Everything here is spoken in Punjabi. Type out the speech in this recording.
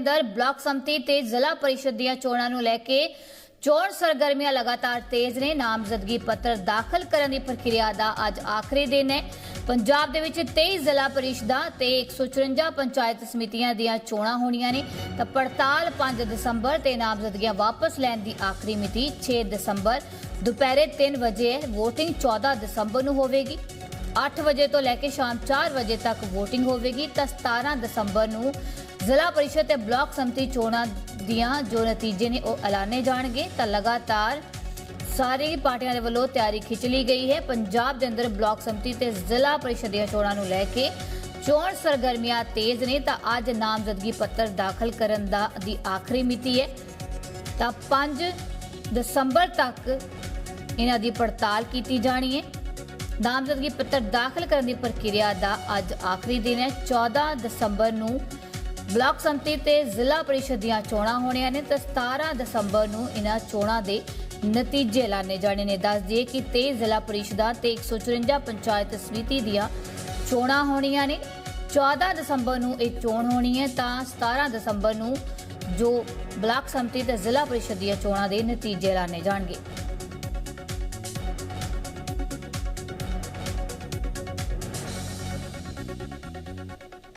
ਅੰਦਰ ਬਲਾਕ ਸੰਮਤੀ ਤੇ ਜ਼ਿਲ੍ਹਾ ਪਰਿਸ਼ਦ ਦੀਆਂ ਚੋਣਾਂ ਨੂੰ ਲੈ ਕੇ ਚੋਣ ਸਰਗਰਮੀਆਂ ਲਗਾਤਾਰ ਤੇਜ਼ ਨੇ। ਨਾਮਜ਼ਦਗੀ ਪੱਤਰ ਦਾਖਲ ਕਰਨ ਦੀ ਪ੍ਰਕਿਰਿਆ ਦਾ ਅੱਜ ਆਖਰੀ ਦਿਨ ਹੈ। ਪੰਜਾਬ ਦੇ ਵਿੱਚ 23 ਜ਼ਿਲ੍ਹਾ ਪਰਿਸ਼ਦਾਂ ਤੇ 154 ਪੰਚਾਇਤ ਸਮਿਤੀਆਂ ਦੀਆਂ ਚੋਣਾਂ ਹੋਣੀਆਂ ਨੇ। ਤਾਂ ਪੜਤਾਲ 5 ਦਸੰਬਰ ਤੇ ਨਾਮਜ਼ਦਗੀਆਂ ਵਾਪਸ ਲੈਣ ਦੀ ਆਖਰੀ ਮਿਤੀ 6 ਦਸੰਬਰ। ਦੁਪਹਿਰੇ 3 ਵਜੇ ਹੈ VOTING 14 ਦਸੰਬਰ ਨੂੰ ਹੋਵੇਗੀ। 8 ਵਜੇ ਤੋਂ ਲੈ ਕੇ ਸ਼ਾਮ 4 ਵਜੇ ਤੱਕ VOTING ਹੋਵੇਗੀ। ਤਾਂ 17 ਦਸੰਬਰ ਨੂੰ ਜ਼ਿਲ੍ਹਾ ਪਰਿਸ਼ਦ ਤੇ ਬਲਾਕ ਸੰਮਤੀ ਚੋਣਾਂ ਦੀਆਂ ਜੋ ਨਤੀਜੇ ਨੇ ਉਹ ਐਲਾਨੇ ਜਾਣਗੇ ਤਾਂ ਲਗਾਤਾਰ ਸਾਰੀ ਪਾਰਟੀਆਂ ਦੇ ਵੱਲੋਂ ਤਿਆਰੀ ਖਿੱਚ ਲਈ ਗਈ ਹੈ। ਪੰਜਾਬ ਦੇ ਅੰਦਰ ਬਲਾਕ ਸੰਮਤੀ ਤੇ ਜ਼ਿਲ੍ਹਾ ਪਰਿਸ਼ਦ ਦੀਆਂ ਚੋਣਾਂ ਨੂੰ ਲੈ ਕੇ ਚੋਣ ਸਰਗਰਮੀਆਂ ਤੇਜ਼ ਨੇ ਤਾਂ ਅੱਜ ਨਾਮਜ਼ਦਗੀ ਪੱਤਰ ਦਾਖਲ ਕਰਨ ਦਾ ਦੀ ਆਖਰੀ ਮਿਤੀ ਹੈ। ਤਾਂ 5 ਦਸੰਬਰ ਤੱਕ ਇਹਨਾਂ ਦੀ ਪੜਤਾਲ ਕੀਤੀ ਜਾਣੀ ਹੈ। ਨਾਮਜ਼ਦਗੀ ਪੱਤਰ ਦਾਖਲ ਕਰਨ ਦੀ ਪ੍ਰਕਿਰਿਆ ਦਾ ਅੱਜ ਆਖਰੀ ਦਿਨ ਹੈ। 14 ਦਸੰਬਰ ਨੂੰ ਬਲਾਕ ਸੰਮਤੀ ਤੇ ਜ਼ਿਲ੍ਹਾ ਪਰਿਸ਼ਦ ਦੀਆਂ ਚੋਣਾਂ ਹੋਣੀਆਂ ਨੇ ਤੇ 17 ਦਸੰਬਰ ਨੂੰ ਇਹਨਾਂ ਚੋਣਾਂ ਦੇ ਨਤੀਜੇ ਐਲਾਨੇ ਜਾਣੇ ਨੇ। ਦੱਸ ਦਈਏ ਕਿ 23 ਜ਼ਿਲ੍ਹਾ ਪਰਿਸ਼ਦਾਂ ਤੇ 154 ਪੰਚਾਇਤ ਸਮਿਤੀ ਦੀਆਂ ਚੋਣਾਂ ਹੋਣੀਆਂ ਨੇ। 14 ਦਸੰਬਰ ਨੂੰ ਇਹ ਚੋਣ ਹੋਣੀ ਹੈ ਤਾਂ 17 ਦਸੰਬਰ ਨੂੰ ਜੋ ਬਲਾਕ ਸੰਮਤੀ ਤੇ ਜ਼ਿਲ੍ਹਾ ਪਰਿਸ਼ਦ ਦੀਆਂ ਚੋਣਾਂ ਦੇ ਨਤੀਜੇ ਐਲਾਨੇ ਜਾਣਗੇ।